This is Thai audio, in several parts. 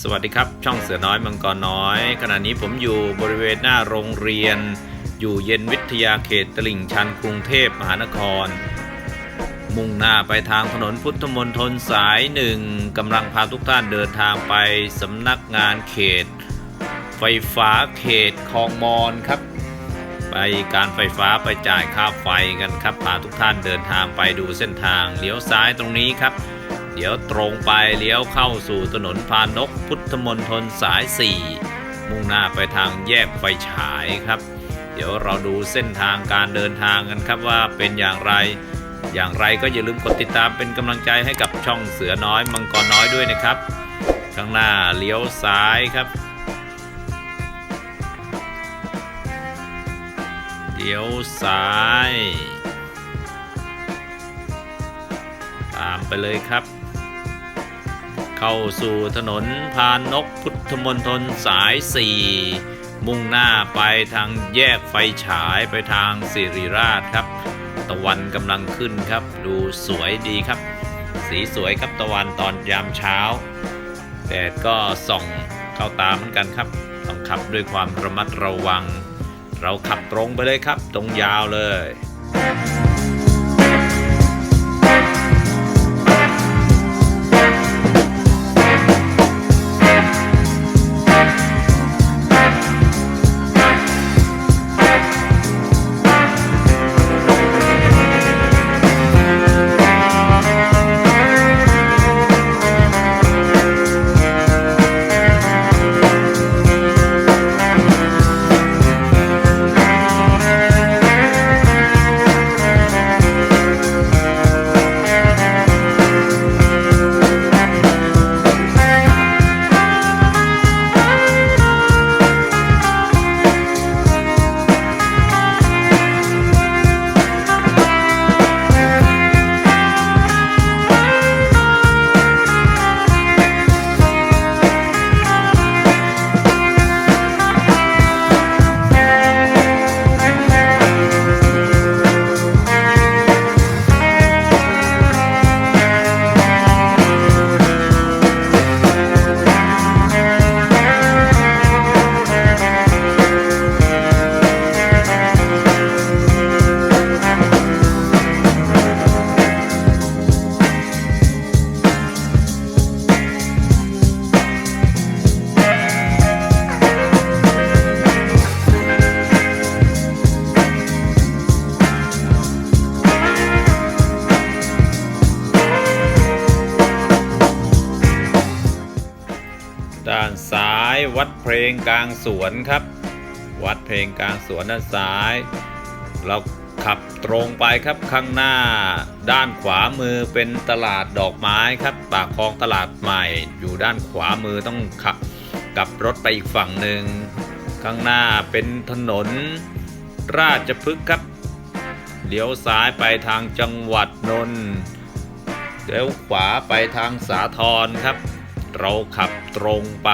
สวัสดีครับ ช่องเสือน้อยมังกรน้อย ขณะนี้ผมอยู่บริเวณหน้าโรงเรียน อยู่เย็นวิทยาเขตตลิ่งชันกรุงเทพมหานคร มุ่งหน้าไปทางถนนพุทธมนตรสายหนึ่งกำลังพาทุกท่านเดินทางไปสำนักงานเขต ไฟฟ้าเขตคลองมอนครับ ไปการไฟฟ้าไปจ่ายค่าไฟกันครับพาทุกท่านเดินทางไปดูเส้นทางเลี้ยวซ้ายตรงนี้ครับ เดี๋ยวตรงไปเลี้ยวเข้าสู่ถนนพานกพุทธมนตรสาย 4 มุ่งหน้าไปทางแยกไฟฉายครับ เดี๋ยวเราดูเส้นทางการเดินทางกันครับว่าเป็นอย่างไร อย่างไรก็อย่าลืมกดติดตามเป็นกำลังใจให้กับช่องเสือน้อยมังกรน้อยด้วยนะครับ ข้างหน้าเลี้ยวซ้ายครับเลี้ยวซ้าย ตามไปเลยครับ เข้าสู่ถนนพานนกพุทธมนตรสาย 4 มุ่งหน้าไปทางแยกไฟฉายไปทางสิริราชครับ ตะวันกำลังขึ้นครับ ดูสวยดีครับ สีสวยครับตะวันตอนยามเช้าแดดก็ส่องเข้าตาเหมือนกันครับ ต้องขับด้วยความระมัดระวัง เราขับตรงไปเลยครับ ตรงยาวเลย วัดเพลงกลางสวนครับ วัดเพลงกลางสวนด้านซ้าย เราขับตรงไปครับข้างหน้า ด้านขวามือเป็นตลาดดอกไม้ครับปากคลองตลาดใหม่ อยู่ด้านขวามือต้องขับกลับรถไปอีกฝั่งหนึ่งข้างหน้าเป็นถนนราชพฤกษ์ครับ เลี้ยวซ้ายไปทางจังหวัดนนท์เลี้ยวขวาไปทางสาทรครับ เราขับตรงไป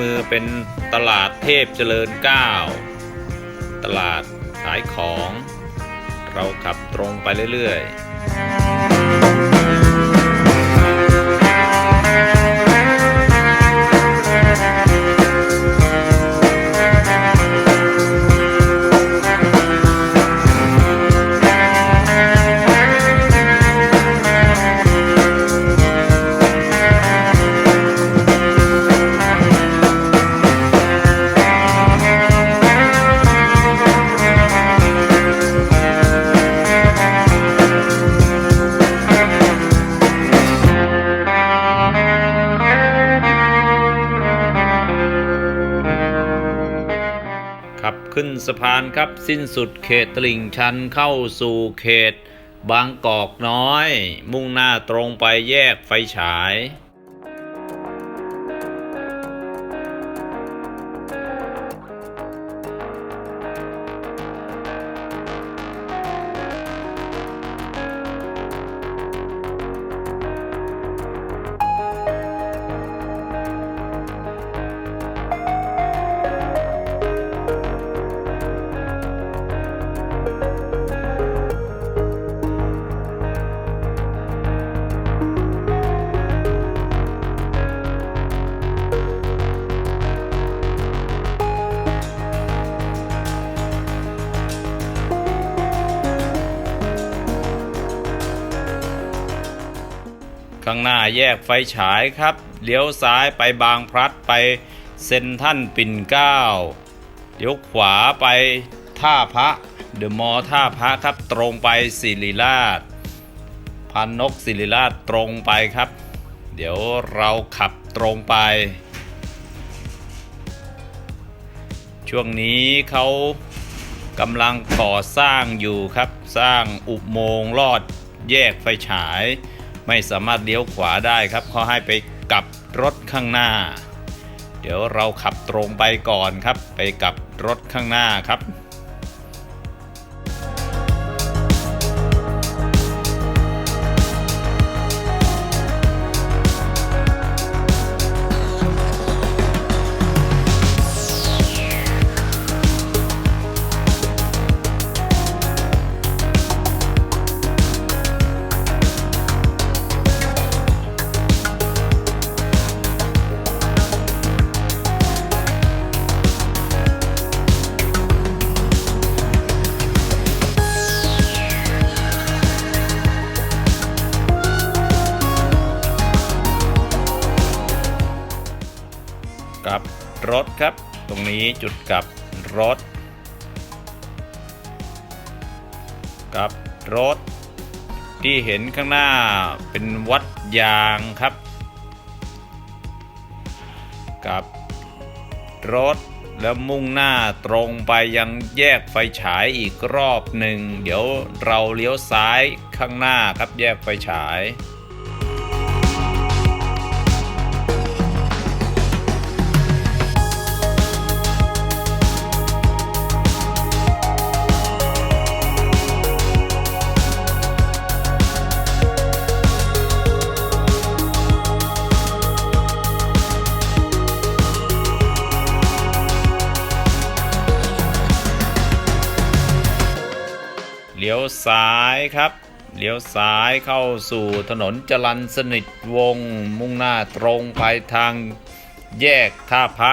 มือเป็นตลาดเทพเจริญ 9 ตลาดขายของ เราขับตรงไปเรื่อย ๆ ขับขึ้นสะพานครับสิ้นสุดเขตตลิ่งชันเข้าสู่เขต บางกอกน้อย มุ่งหน้าตรงไปแยกไฟฉาย ข้างหน้าแยกไฟฉายครับเลี้ยวซ้ายไปบางพลัดไปเซนทรันปิ่นเก้าเลี้ยวขวาไปท่าพระเดอะมอลท่าพระครับตรงไปศิริราชพันนกศิริราชตรงไปครับ เดี๋ยวเราขับตรงไป ช่วงนี้เขากำลังก่อสร้างอยู่ครับ สร้างอุโมงค์ลอดแยกไฟฉาย ไม่สามารถเลี้ยวขวาได้ครับเขาให้ไปกลับรถข้างหน้า เดี๋ยวเราขับตรงไปก่อนครับ ไปกลับรถข้างหน้าครับ รับตรงนี้จุดกลับรถกลับรถ ที่เห็นข้างหน้าเป็นวัดยางครับกลับรถแล้วมุ่งหน้าตรงไปยังแยกไฟฉายอีกรอบหนึ่ง เดี๋ยวเราเลี้ยวซ้ายข้างหน้าครับแยกไฟฉาย เลี้ยวซ้ายครับ เลี้ยวซ้ายเข้าสู่ถนนจรันสนิทวง มุ่งหน้าตรงไปทางแยกท่าพระ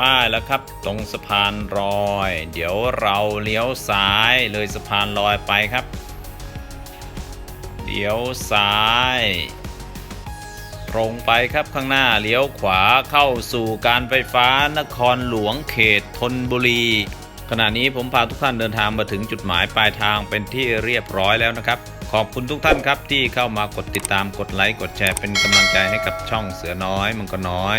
ป้ายแล้วครับ ตรงสะพานลอย เดี๋ยวเราเลี้ยวซ้ายเลยสะพานลอยไปครับเลี้ยวซ้าย ตรงไปครับข้างหน้าเลี้ยวขวาเข้าสู่การไฟฟ้านครหลวงเขตธนบุรี ขณะนี้ผมพาทุกท่านเดินทางมาถึงจุดหมายปลายทางเป็นที่เรียบร้อยแล้วนะครับ ขอบคุณทุกท่านครับที่เข้ามากดติดตามกดไลค์กดแชร์เป็นกำลังใจให้กับช่องเสือน้อยมังกรน้อย